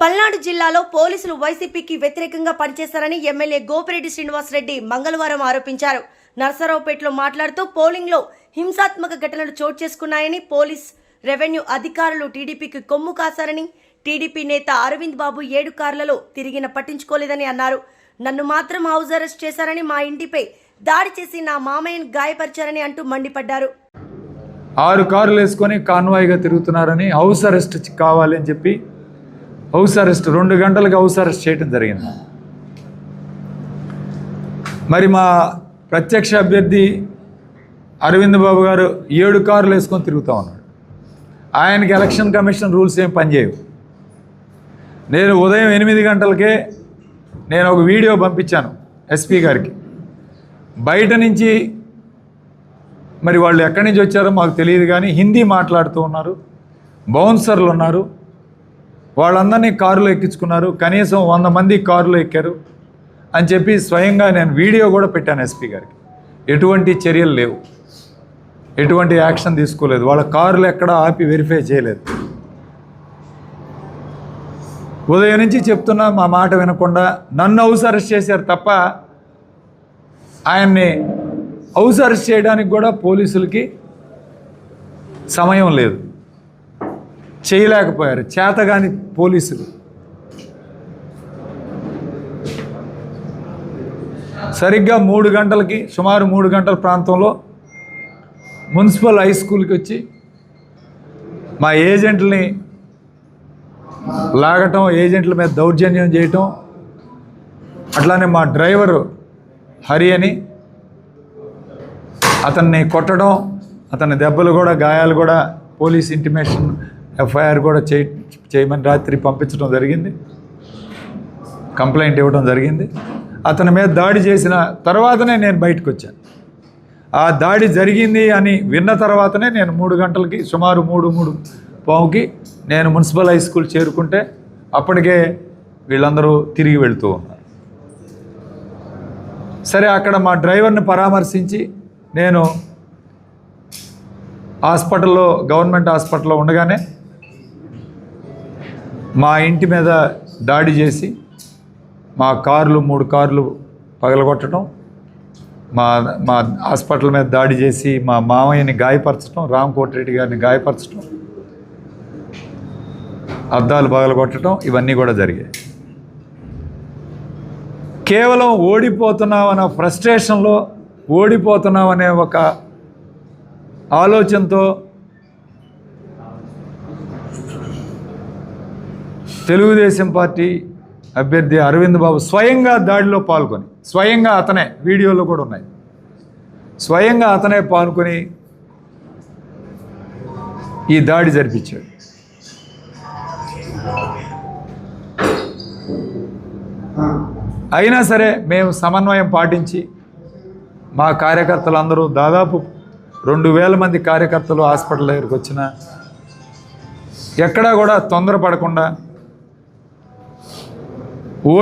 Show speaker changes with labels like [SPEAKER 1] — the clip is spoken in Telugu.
[SPEAKER 1] పల్నాడు జిల్లాలో పోలీసులు వైసీపీకి వ్యతిరేకంగా పనిచేశారని ఎమ్మెల్యే గోపిరెడ్డి శ్రీనివాసరెడ్డి మంగళవారం ఆరోపించారు. నర్సరావుపేటలో మాట్లాడుతూ పోలింగ్లో హింసాత్మక ఘటనలు చోటు చేసుకున్నాయని పోలీస్ రెవెన్యూ అధికారులు టీడీపీకి కొమ్ము కాశారని టీడీపీ నేత అరవింద్ బాబు ఏడు కార్లలో తిరిగిన పట్టించుకోలేదని అన్నారు. నన్ను మాత్రం హౌస్ అరెస్ట్ చేశారని మా ఇంటిపై దాడి చేసి నా మామయ్యను గాయపరిచారని అంటూ మండిపడ్డారు.
[SPEAKER 2] ఆరు కార్లు వేసుకొని కాన్వాయ్గా తిరుగుతున్నారని హౌస్ అరెస్ట్ కావాలని చెప్పి హౌస్ అరెస్ట్ రెండు గంటలకు హౌస్ అరెస్ట్ చేయడం జరిగింది. మరి మా ప్రత్యక్ష అభ్యర్థి అరవింద్ బాబు గారు ఏడు కార్లు వేసుకొని తిరుగుతూ ఉన్నాడు. ఆయనకి ఎలక్షన్ కమిషన్ రూల్స్ ఏం పనిచేయవు నేను ఉదయం ఎనిమిది గంటలకే నేను ఒక వీడియో పంపించాను ఎస్పీ గారికి. బయట నుంచి మరి వాళ్ళు ఎక్కడి నుంచి వచ్చారో మాకు తెలియదు కానీ హిందీ మాట్లాడుతూ ఉన్నారు. బౌన్సర్లు ఉన్నారు. వాళ్ళందరినీ కారులో ఎక్కించుకున్నారు. కనీసం వంద మంది కారులో ఎక్కారు అని చెప్పి స్వయంగా నేను వీడియో కూడా పెట్టాను ఎస్పీ గారికి. ఎటువంటి చర్యలు లేవు. ఎటువంటి యాక్షన్ తీసుకోలేదు. వాళ్ళ కారులు ఎక్కడ ఆపి వెరిఫై చేయలేదు. ఉదయం నుంచి చెప్తున్నా మా మాట వినకుండా నన్ను హౌస్ అరెస్ట్ చేశారు తప్ప ఆయన్ని హౌస్ అరెస్ట్ చేయడానికి కూడా పోలీసులకి సమయం లేదు. చేయలేకపోయారు. చేతగాని పోలీసులు. సరిగ్గా మూడు గంటలకి సుమారు మూడు గంటల ప్రాంతంలో మున్సిపల్ హై స్కూల్కి వచ్చి మా ఏజెంట్లని లాగటం ఏజెంట్ల మీద దౌర్జన్యం చేయటం అట్లానే మా డ్రైవరు హరి అని అతన్ని కొట్టడం అతని దెబ్బలు కూడా గాయాలు కూడా పోలీస్ ఇంటిమేషన్ ఎఫ్ఐఆర్ కూడా చేయ చేయమని రాత్రి పంపించడం జరిగింది. కంప్లైంట్ ఇవ్వడం జరిగింది. అతని మీద దాడి చేసిన తర్వాతనే నేను బయటకు వచ్చాను. ఆ దాడి జరిగింది అని విన్న తర్వాతనే నేను మూడు గంటలకి సుమారు మూడు మూడు పావుకి నేను మున్సిపల్ హై స్కూల్ చేరుకుంటే అప్పటికే వీళ్ళందరూ తిరిగి వెళుతూ ఉన్నారు. సరే అక్కడ మా డ్రైవర్ని పరామర్శించి నేను హాస్పిటల్లో గవర్నమెంట్ హాస్పిటల్లో ఉండగానే మా ఇంటి మీద దాడి చేసి మా కార్లు మూడు కార్లు పగలగొట్టడం మా మా హాస్పిటల్ మీద దాడి చేసి మా మామయ్యని గాయపరచడం రామ్ కోటిరెడ్డి గారిని గాయపరచడం అద్దాలు పగలగొట్టడం ఇవన్నీ కూడా జరిగాయి. కేవలం ఓడిపోతున్నామన్న ఫ్రస్ట్రేషన్లో ఓడిపోతున్నామనే ఒక ఆలోచనతో తెలుగుదేశం పార్టీ అభ్యర్థి అరవింద్ బాబు స్వయంగా దాడిలో పాల్గొని స్వయంగా అతనే వీడియోలో కూడా ఉన్నాయి. స్వయంగా అతనే పాల్గొని ఈ దాడి జరిపించాడు. అయినా సరే మేము సమన్వయం పాటించి మా కార్యకర్తలందరూ దాదాపు రెండు వేల మంది కార్యకర్తలు హాస్పిటల్ దగ్గరికి వచ్చిన ఎక్కడా కూడా తొందరపడకుండా ஓடி